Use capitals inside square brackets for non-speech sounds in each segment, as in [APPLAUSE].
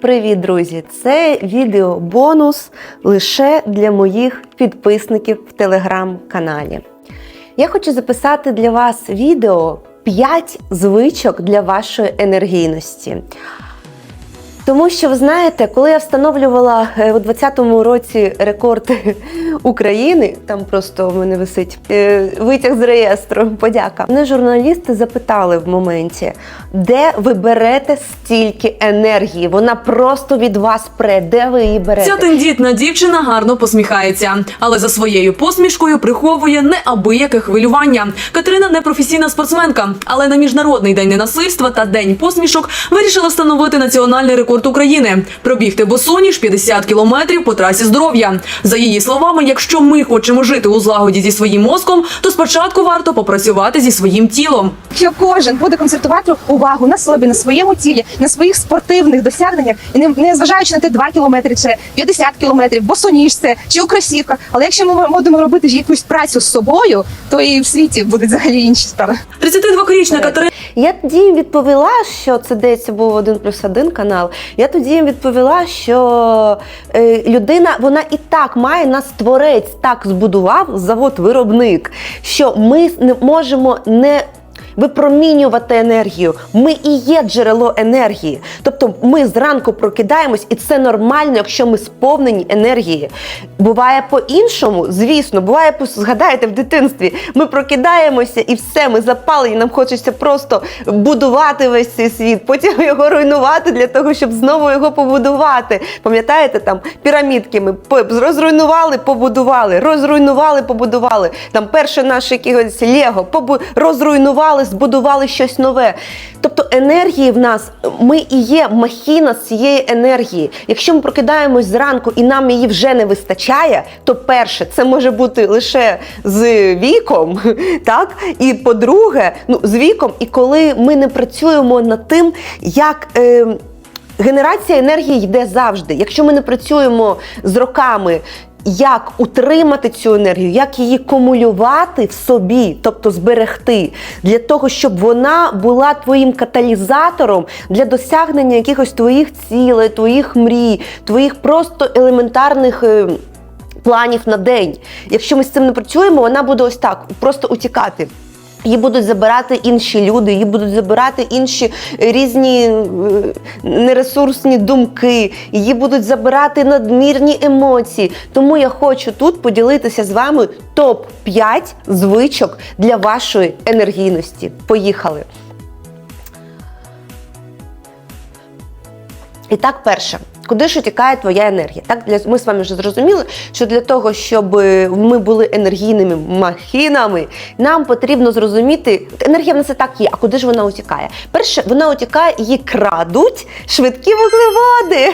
Привіт, друзі! Це відео бонус лише для моїх підписників в телеграм-каналі. Я хочу записати для вас відео 5 звичок для вашої енергійності. Тому що ви знаєте, коли я встановлювала е, у 2020 році рекорд [LAUGHS] України, там просто в мене висить е, витяг з реєстру, подяка. Мене журналісти запитали в моменті, де ви берете стільки енергії? Вона просто від вас пре. Де ви її берете? Ця тендітна дівчина гарно посміхається, але за своєю посмішкою приховує неабияке хвилювання. Катерина не професійна спортсменка, але на міжнародний день ненасильства та день посмішок вирішила встановити національний рекорд України пробігти босоніж 50 кілометрів по трасі здоров'я. За її словами, якщо ми хочемо жити у злагоді зі своїм мозком, то спочатку варто попрацювати зі своїм тілом. Якщо кожен буде концентрувати увагу на собі, на своєму тілі, на своїх спортивних досягненнях, і не, не зважаючи на те 2 кілометри чи 50 кілометрів, босоніжце чи у кросівках. Але якщо ми будемо робити ж якусь працю з собою, то і в світі будуть взагалі інші справи. 32-річна Катерина Я тоді їм відповіла, що це здається був один плюс один канал. Я тоді їм відповіла, що е, людина вона і так має нас творець так збудував завод-виробник, що ми не можемо не. Випромінювати енергію. Ми і є джерело енергії. Тобто ми зранку прокидаємось, і це нормально, якщо ми сповнені енергії. Буває по-іншому, звісно, буває, згадаєте, в дитинстві ми прокидаємося і все, ми запалені, нам хочеться просто будувати весь цей світ, потім його руйнувати для того, щоб знову його побудувати. Пам'ятаєте, там пірамідки ми розруйнували, побудували, розруйнували, побудували. Там перше наше якогось Лего, побу- розруйнували, збудували щось нове. Тобто енергії в нас, ми і є махіна з цієї енергії. Якщо ми прокидаємось зранку і нам її вже не вистачає, то перше, це може бути лише з віком, [LAUGHS] так? І по-друге, ну, з віком, і коли ми не працюємо над тим, як. Е, Генерація енергії йде завжди. Якщо ми не працюємо з роками, як утримати цю енергію, як її кумулювати в собі, тобто зберегти, для того, щоб вона була твоїм каталізатором для досягнення якихось твоїх цілей, твоїх мрій, твоїх просто елементарних. е, Планів на день. Якщо ми з цим не працюємо, вона буде ось так просто утікати. Її будуть забирати інші люди, її будуть забирати інші різні е, нересурсні думки, її будуть забирати надмірні емоції. Тому я хочу тут поділитися з вами топ-5 звичок для вашої енергійності. Поїхали! І так, перше, куди ж утікає твоя енергія? Так, для ми з вами вже зрозуміли, що для того, щоб е, ми були енергійними махінами, нам потрібно зрозуміти, енергія в нас і так є, а куди ж вона утікає? Перше, вона утікає, її крадуть швидкі вуглеводи.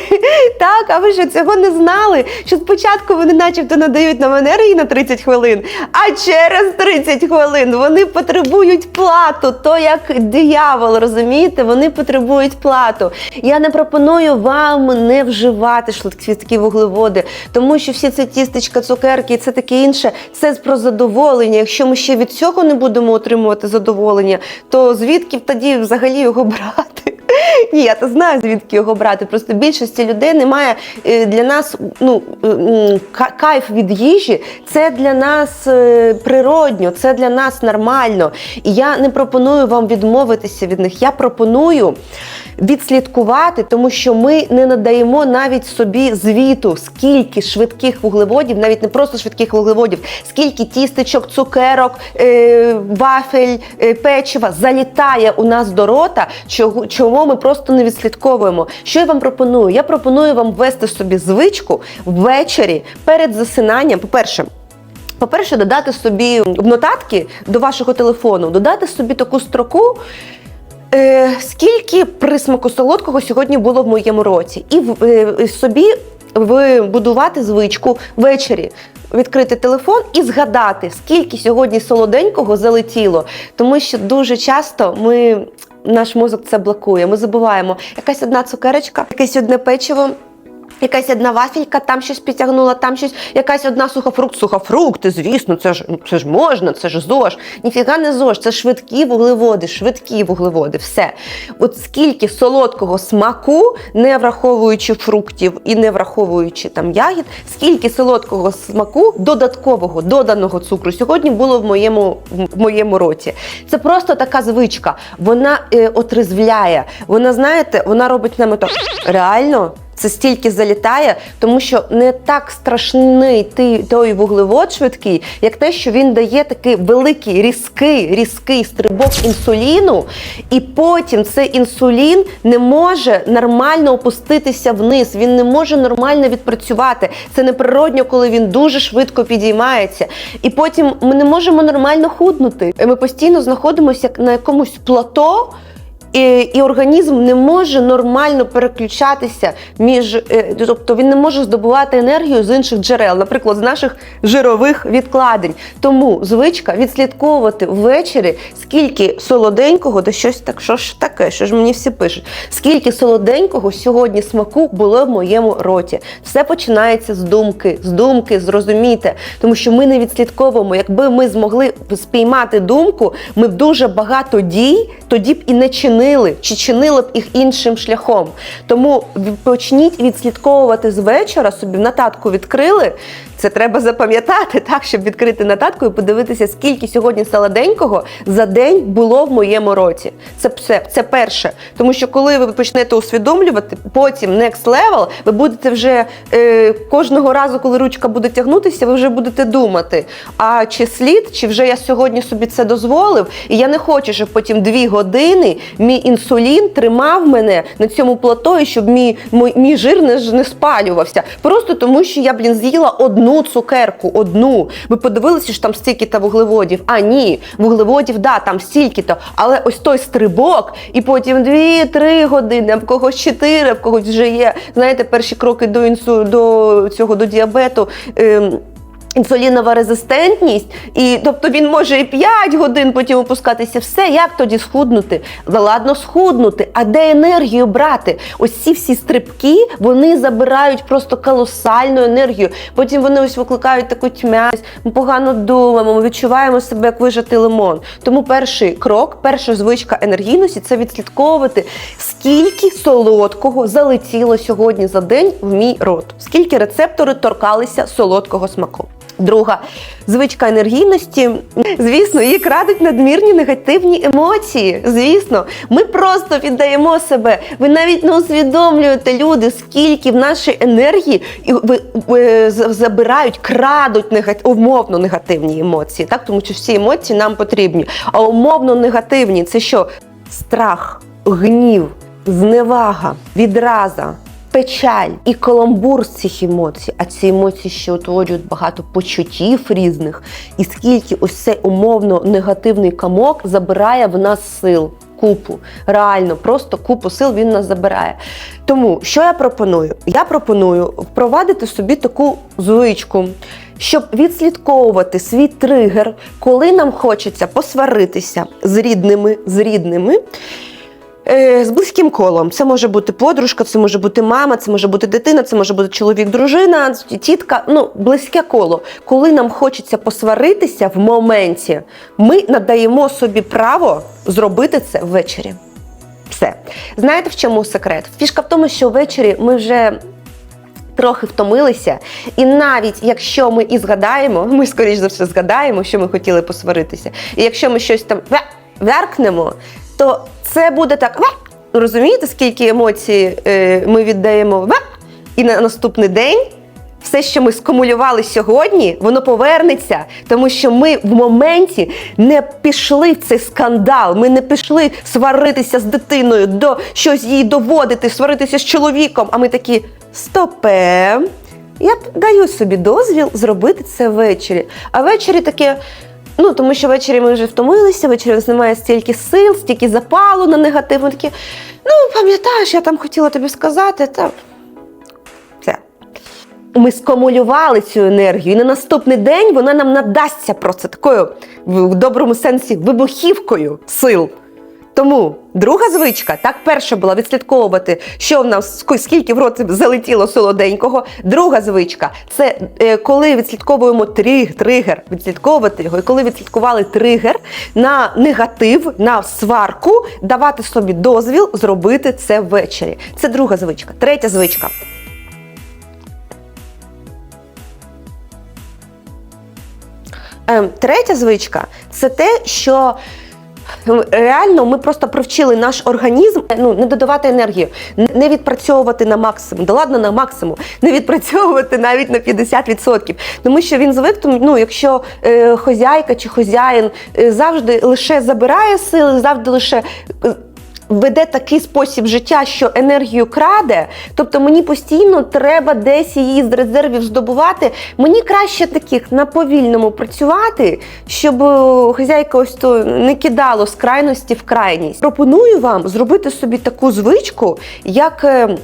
Так, а ви що цього не знали? Що спочатку вони, начебто, надають нам енергії на 30 хвилин, а через 30 хвилин вони потребують плату. То як диявол, розумієте? Вони потребують плату. Я не пропоную вам не вживати швидкі вуглеводи, тому що всі ці тістечка, цукерки і це таке інше, це про задоволення. Якщо ми ще від цього не будемо отримувати задоволення, то звідки тоді взагалі його брати? Ні, я то знаю, звідки його брати. Просто більшості людей немає е, для нас ну, е, кайф від їжі. Це для нас е, природньо, це для нас нормально. І я не пропоную вам відмовитися від них. Я пропоную відслідкувати, тому що ми не надаємо навіть собі звіту, скільки швидких вуглеводів, навіть не просто швидких вуглеводів, скільки тістечок, цукерок, вафель, печива залітає у нас до рота, чого, ми просто не відслідковуємо. Що я вам пропоную? Я пропоную вам ввести собі звичку ввечері перед засинанням. По-перше, по-перше, додати собі в нотатки до вашого телефону, додати собі таку строку. Е, скільки присмаку солодкого сьогодні було в моєму році, і е, собі вибудувати звичку ввечері. Відкрити телефон і згадати, скільки сьогодні солоденького залетіло, тому що дуже часто ми наш мозок це блокує. Ми забуваємо якась одна цукерочка, якесь одне печиво, Якась одна вафелька, там щось підтягнула, там щось, якась одна сухофрукт, сухофрукти, звісно, це ж це ж можна, це ж ЗОЖ. Ніфіга не ЗОЖ, це швидкі вуглеводи, швидкі вуглеводи, все. От скільки солодкого смаку, не враховуючи фруктів і не враховуючи там ягід, скільки солодкого смаку, додаткового, доданого цукру сьогодні було в моєму, в моєму роті. Це просто така звичка. Вона е, отрезвляє. Вона, знаєте, вона робить нами так реально. Це стільки залітає, тому що не так страшний ти- той вуглевод швидкий, як те, що він дає такий великий різкий, різкий стрибок інсуліну, і потім цей інсулін не може нормально опуститися вниз, він не може нормально відпрацювати. Це неприродньо, коли він дуже швидко підіймається. І потім ми не можемо нормально худнути. Ми постійно знаходимося на якомусь плато. І, і організм не може нормально переключатися між, е, тобто він не може здобувати енергію з інших джерел, наприклад, з наших жирових відкладень. Тому звичка відслідковувати ввечері, скільки солоденького, да щось так, що ж таке, що ж мені всі пишуть, скільки солоденького сьогодні смаку було в моєму роті. Все починається з думки, з думки, зрозумійте, тому що ми не відслідковуємо. Якби ми змогли спіймати думку, ми б дуже багато дій тоді б і не чинили, чи чинили б їх іншим шляхом. Тому почніть відслідковувати з вечора, собі нотатку відкрили. Це треба запам'ятати, так, щоб відкрити нотатку і подивитися, скільки сьогодні солоденького за день було в моєму році. Це все, це перше. Тому що коли ви почнете усвідомлювати, потім next level, ви будете вже е, кожного разу, коли ручка буде тягнутися, ви вже будете думати, а чи слід, чи вже я сьогодні собі це дозволив, і я не хочу, щоб потім дві години мій інсулін тримав мене на цьому плато, щоб мій, мій, мій жир не, не спалювався. Просто тому, що я, блін, з'їла одну цукерку, одну. Ви подивилися, що там стільки-то вуглеводів. А ні, вуглеводів, да, там стільки-то. Але ось той стрибок, і потім 2-3 години, а в когось 4, а в когось вже є, знаєте, перші кроки до інсу, до цього до діабету. Ем, Інсулінова резистентність, і тобто він може і 5 годин потім опускатися. Все, як тоді схуднути? Ладно схуднути. А де енергію брати? Ось ці всі стрибки вони забирають просто колосальну енергію. Потім вони ось викликають таку тьмяність, ми погано думаємо, ми відчуваємо себе як вижатий лимон. Тому перший крок, перша звичка енергійності це відслідковувати, скільки солодкого залетіло сьогодні за день в мій рот, скільки рецептори торкалися солодкого смаку. Друга звичка енергійності, звісно, її крадуть надмірні негативні емоції. Звісно, ми просто віддаємо себе. Ви навіть не усвідомлюєте люди, скільки в нашій енергії ви, забирають, крадуть негат... умовно негативні емоції. Так, тому що всі емоції нам потрібні. А умовно негативні це що? Страх, гнів, зневага, відраза печаль і каламбур з цих емоцій, а ці емоції ще утворюють багато почуттів різних, і скільки ось цей умовно негативний камок забирає в нас сил. Купу, реально, просто купу сил він нас забирає. Тому що я пропоную? Я пропоную впровадити собі таку звичку, щоб відслідковувати свій тригер, коли нам хочеться посваритися з рідними, з рідними. Е, З близьким колом. Це може бути подружка, це може бути мама, це може бути дитина, це може бути чоловік, дружина, тітка. Ну, близьке коло. Коли нам хочеться посваритися в моменті, ми надаємо собі право зробити це ввечері. Все. Знаєте, в чому секрет? Фішка в тому, що ввечері ми вже. Трохи втомилися, і навіть якщо ми і згадаємо, [LAUGHS] ми скоріш за все згадаємо, що ми хотіли посваритися. І якщо ми щось там вяркнемо, то це буде так. «Ва!» Розумієте, скільки емоцій е, ми віддаємо «Ва!» і на наступний день все, що ми скумулювали сьогодні, воно повернеться, тому що ми в моменті не пішли в цей скандал. Ми не пішли сваритися з дитиною, до щось їй доводити, сваритися з чоловіком. А ми такі стопе. Я даю собі дозвіл зробити це ввечері. А ввечері таке. Ну, тому що ввечері ми вже втомилися, ввечері немає стільки сил, стільки запалу на негатив. Ми такі, ну, пам'ятаєш, я там хотіла тобі сказати, та все. Ми скомулювали цю енергію, і на наступний день вона нам надасться просто такою в доброму сенсі вибухівкою сил. Тому друга звичка, так перша була відслідковувати, що в нас скільки в рот залетіло солоденького. Друга звичка це е, коли відслідковуємо триг, тригер, відслідковувати його, і коли відслідкували тригер на негатив, на сварку, давати собі дозвіл зробити це ввечері. Це друга звичка. Третя звичка. Ем, Третя звичка це те, що реально ми просто привчили наш організм ну, не додавати енергію, не відпрацьовувати на максимум, да ладно на максимум, не відпрацьовувати навіть на 50%. Тому що він звик, ну, якщо е, хозяйка чи хозяїн е, завжди лише забирає сили, завжди лише. Веде такий спосіб життя, що енергію краде, тобто мені постійно треба десь її з резервів здобувати. Мені краще таких на повільному працювати, щоб е, хазяйка ось то не кидало з крайності в крайність. Пропоную вам зробити собі таку звичку, як е,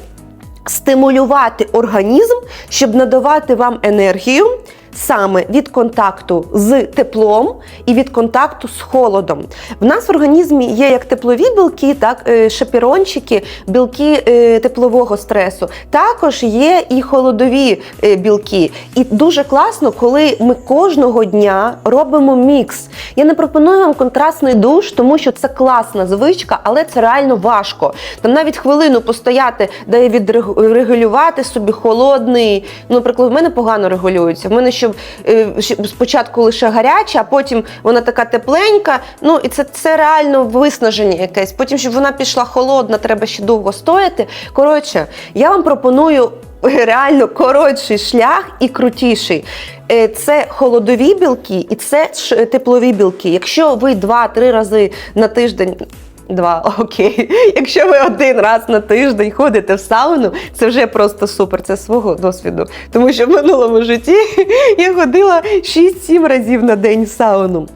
стимулювати організм, щоб надавати вам енергію саме від контакту з теплом і від контакту з холодом. В нас в організмі є як теплові білки, так е, шапірончики, білки е, теплового стресу. Також є і холодові е, білки. І дуже класно, коли ми кожного дня робимо мікс. Я не пропоную вам контрастний душ, тому що це класна звичка, але це реально важко. Там навіть хвилину постояти, де відрегулювати собі холодний. Ну, наприклад, в мене погано регулюється. В мене щоб е, спочатку лише гаряча, а потім вона така тепленька. Ну і це, це реально виснаження якесь. Потім, щоб вона пішла холодна, треба ще довго стояти. Коротше, я вам пропоную. [LAUGHS] Реально коротший шлях і крутіший. Е, Це холодові білки і це теплові білки. Якщо ви 2-3 рази на тиждень. Два, [LAUGHS] окей. Якщо ви один раз на тиждень ходите в сауну, це вже просто супер. Це свого досвіду. Тому що в минулому житті [LAUGHS] я ходила 6-7 разів на день в сауну.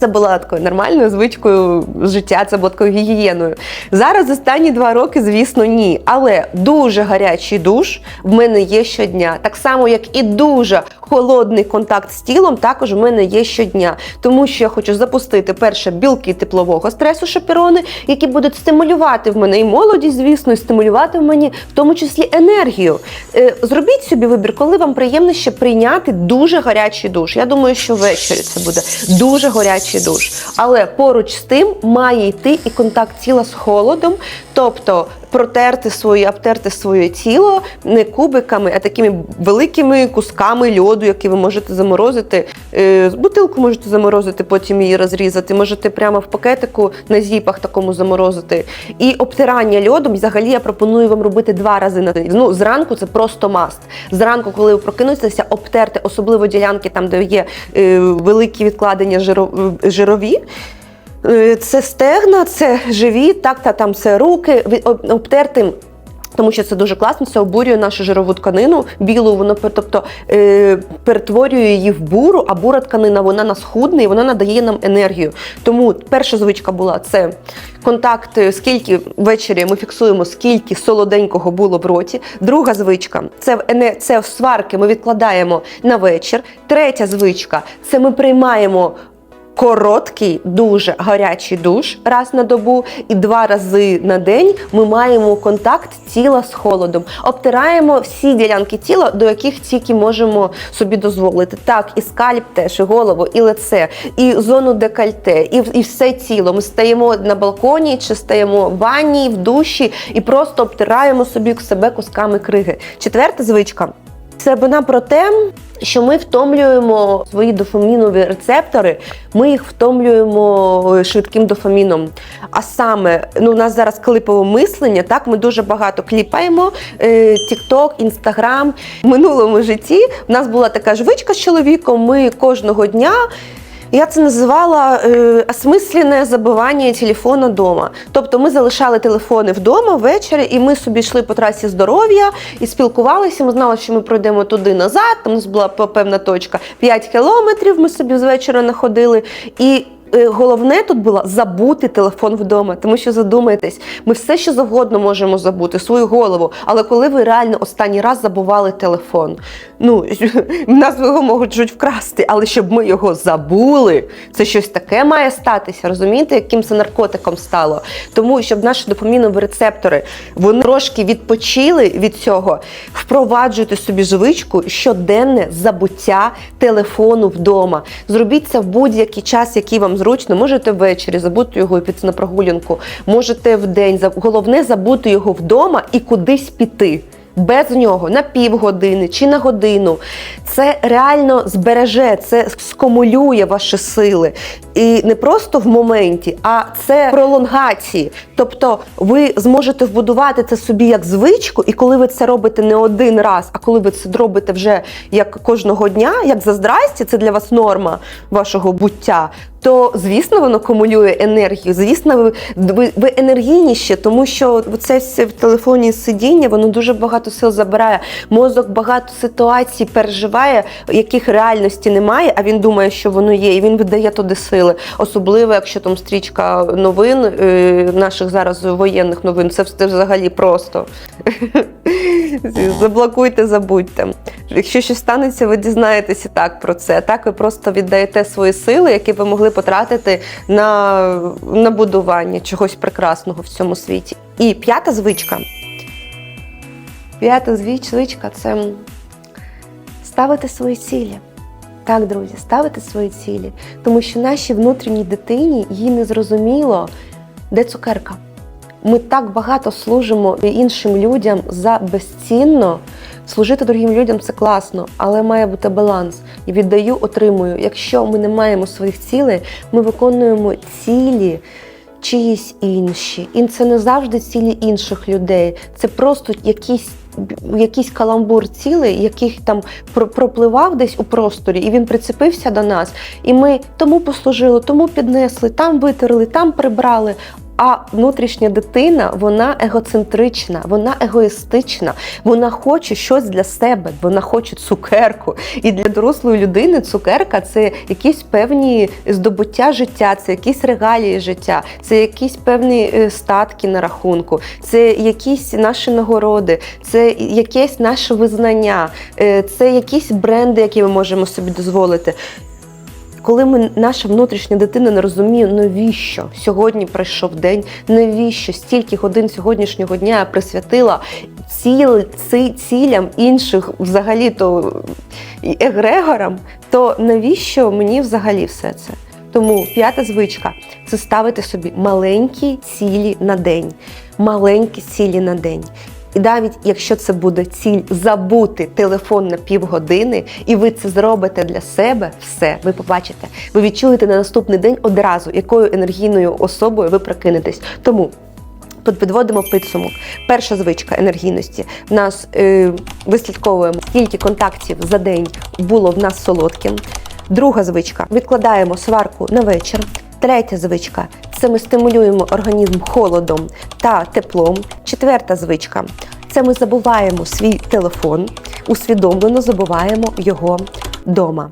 Це була такою нормальною звичкою життя, це було такою гігієною. Зараз останні два роки, звісно, ні. Але дуже гарячий душ в мене є щодня. Так само, як і дуже холодний контакт з тілом, також в мене є щодня. Тому що я хочу запустити перше білки теплового стресу шапірони, які будуть стимулювати в мене і молодість, звісно, і стимулювати в мені в тому числі енергію. Е, Зробіть собі вибір, коли вам приємно ще прийняти дуже гарячий душ. Я думаю, що ввечері це буде дуже гарячий душ. Але поруч з тим має йти і контакт тіла з холодом, тобто протерти своє, обтерти своє тіло не кубиками, а такими великими кусками льоду, які ви можете заморозити. Е, Бутилку можете заморозити, потім її розрізати. Можете прямо в пакетику на зіпах такому заморозити. І обтирання льодом взагалі я пропоную вам робити два рази на день. Ну, зранку це просто маст. Зранку, коли ви прокинетеся, обтерти, особливо ділянки там, де є е, великі відкладення жиро- жирові. Е, Це стегна, це живіт, так та там це руки від- об- обтерти. Тому що це дуже класно, це обурює нашу жирову тканину білу, воно тобто е, перетворює її в буру, а бура тканина вона нас худне і вона надає нам енергію. Тому перша звичка була це контакт, е, скільки ввечері ми фіксуємо, скільки солоденького було в роті. Друга звичка це це сварки. Ми відкладаємо на вечір. Третя звичка це ми приймаємо короткий, дуже гарячий душ раз на добу, і два рази на день ми маємо контакт тіла з холодом. Обтираємо всі ділянки тіла, до яких тільки можемо собі дозволити. Так, і скальп теж, і голову, і лице, і зону декольте, і, і все тіло. Ми стаємо на балконі чи стаємо в ванні, в душі і просто обтираємо собі себе кусками криги. Четверта звичка. Це вона про те, що ми втомлюємо свої дофамінові рецептори, ми їх втомлюємо е, швидким дофаміном. А саме, ну у нас зараз клипове мислення, так ми дуже багато кліпаємо. е, TikTok, Instagram. В минулому житті в нас була така жвичка з чоловіком. Ми кожного дня. Я це називала е, осмислене забивання телефона вдома. Тобто ми залишали телефони вдома ввечері, і ми собі йшли по трасі здоров'я і спілкувалися. Ми знали, що ми пройдемо туди назад. Там у нас була певна точка 5 кілометрів. Ми собі з вечора находили. І головне тут було забути телефон вдома, тому що задумайтесь, ми все, що завгодно можемо забути, свою голову. Але коли ви реально останній раз забували телефон, ну [LAUGHS] нас його можуть вкрасти, але щоб ми його забули, це щось таке має статися. Розумієте, яким це наркотиком стало? Тому щоб наші допомінові рецептори вони трошки відпочили від цього, впроваджуйте собі звичку щоденне забуття телефону вдома. Зробіть це в будь-який час, який вам зручно. Можете ввечері забути його і піти на прогулянку, можете в день. Головне забути його вдома і кудись піти. Без нього на півгодини чи на годину. Це реально збереже, це скомулює ваші сили. І не просто в моменті, а це пролонгації. Тобто ви зможете вбудувати це собі як звичку, і коли ви це робите не один раз, а коли ви це робите вже як кожного дня, як за здрасті, це для вас норма вашого буття. То звісно воно кумулює енергію. Звісно, ви, ви, ви енергійніші, тому що це все в телефоні сидіння, воно дуже багато сил забирає. Мозок багато ситуацій переживає, яких реальності немає, а він думає, що воно є, і він видає туди сили. Особливо, якщо там стрічка новин е, наших зараз воєнних новин, це взагалі просто. [LAUGHS] [LAUGHS] Заблокуйте, забудьте. Якщо щось станеться, ви дізнаєтеся так про це. Так ви просто віддаєте свої сили, які ви могли потратити на, на будування чогось прекрасного в цьому світі. І п'ята звичка. П'ята звичка це ставити свої цілі. Так, друзі, ставити свої цілі. Тому що нашій внутрішній дитині їй не зрозуміло, де цукерка. Ми так багато служимо іншим людям за безцінно. Служити другим людям це класно, але має бути баланс. І віддаю, отримую. Якщо ми не маємо своїх цілей, ми виконуємо цілі чиїсь інші. І це не завжди цілі інших людей. Це просто якісь. Якийсь каламбур цілий, який там про- пропливав десь у просторі, і він прицепився до нас. І ми тому послужили, тому піднесли, там витерли, там прибрали. А внутрішня дитина вона егоцентрична, вона егоїстична, вона хоче щось для себе, вона хоче цукерку. І для дорослої людини цукерка це якісь певні здобуття життя, це якісь регалії життя, це якісь певні е, статки на рахунку, це якісь наші нагороди, це якесь наше визнання, е, це якісь бренди, які ми можемо собі дозволити. Коли ми, наша внутрішня дитина не розуміє, навіщо сьогодні прийшов день, навіщо стільки годин сьогоднішнього дня я присвятила ціл, ці, цілям інших взагалі то егрегорам, то навіщо мені взагалі все це? Тому п'ята звичка це ставити собі маленькі цілі на день. Маленькі цілі на день. І навіть якщо це буде ціль забути телефон на півгодини, і ви це зробите для себе, все, ви побачите. Ви відчуєте на наступний день одразу, якою енергійною особою ви прокинетесь. Тому підводимо підсумок. Перша звичка енергійності. В нас е, вислідковуємо, скільки контактів за день було в нас солодким. Друга звичка відкладаємо сварку на вечір. Третя звичка це ми стимулюємо організм холодом та теплом. Четверта звичка це ми забуваємо свій телефон, усвідомлено забуваємо його вдома.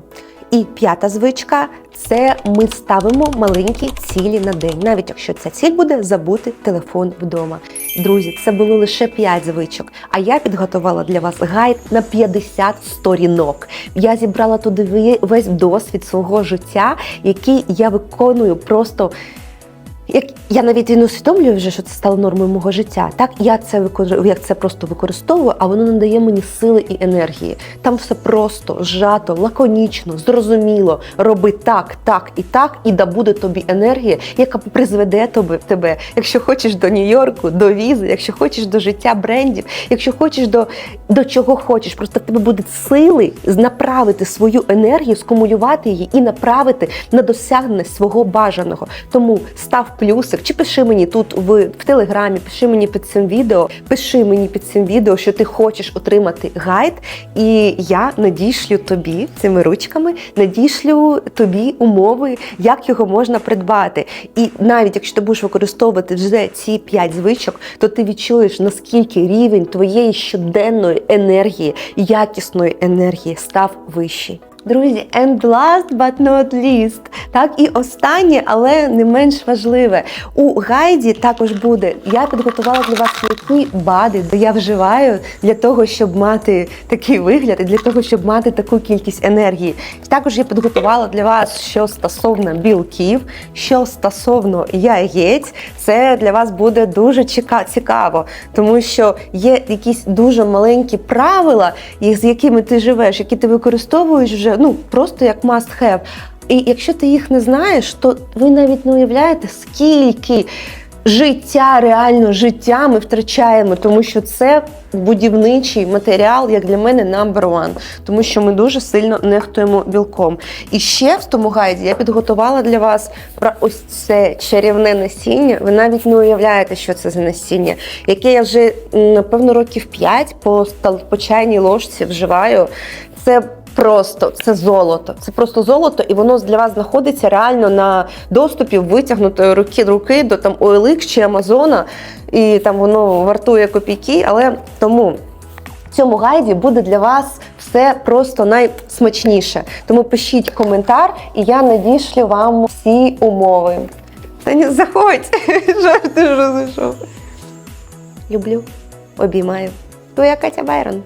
І п'ята звичка це ми ставимо маленькі цілі на день, навіть якщо ця ціль буде забути телефон вдома. Друзі, це було лише 5 звичок. А я підготувала для вас гайд на 50 сторінок. Я зібрала туди весь досвід свого життя, який я виконую просто. Як я навіть і не усвідомлюю вже, що це стало нормою мого життя. Так я це викор... як це просто використовую, а воно надає мені сили і енергії. Там все просто, зжато, лаконічно, зрозуміло. Роби так, так і так, і да буде тобі енергія, яка призведе тебе, тебе, якщо хочеш до Нью-Йорку, до візи, якщо хочеш до життя брендів, якщо хочеш до, до чого хочеш. Просто в тебе будуть сили направити свою енергію, скумулювати її і направити на досягнення свого бажаного. Тому став плюсик, чи пиши мені тут в, в телеграмі, пиши мені під цим відео, пиши мені під цим відео, що ти хочеш отримати гайд, і я надішлю тобі цими ручками, надішлю тобі умови, як його можна придбати. І навіть якщо ти будеш використовувати вже ці 5 звичок, то ти відчуєш, наскільки рівень твоєї щоденної енергії, якісної енергії став вищий. Друзі, and last but not least, так і останнє, але не менш важливе. У гайді також буде. Я підготувала для вас які бади, де я вживаю для того, щоб мати такий вигляд і для того, щоб мати таку кількість енергії. Також я підготувала для вас, що стосовно білків, що стосовно яєць, це для вас буде дуже цікаво, тому що є якісь дуже маленькі правила, з якими ти живеш, які ти використовуєш вже ну просто як must have. І якщо ти їх не знаєш, то ви навіть не уявляєте, скільки життя, реально життя ми втрачаємо, тому що це будівничий матеріал, як для мене, number one, тому що ми дуже сильно нехтуємо білком. І ще в тому гайді я підготувала для вас про ось це чарівне насіння. Ви навіть не уявляєте, що це за насіння, яке я вже напевно років 5 по, по ложці вживаю. Це Просто це золото, це просто золото, і воно для вас знаходиться реально на доступі витягнутої руки руки до там OLX чи Амазона, і там воно вартує копійки. Але тому в цьому гайді буде для вас все просто найсмачніше. Тому пишіть коментар, і я надішлю вам всі умови. Та не заходь! [LAUGHS] Жарти ж розійшов. Люблю, обіймаю. Твоя Катя Байрон.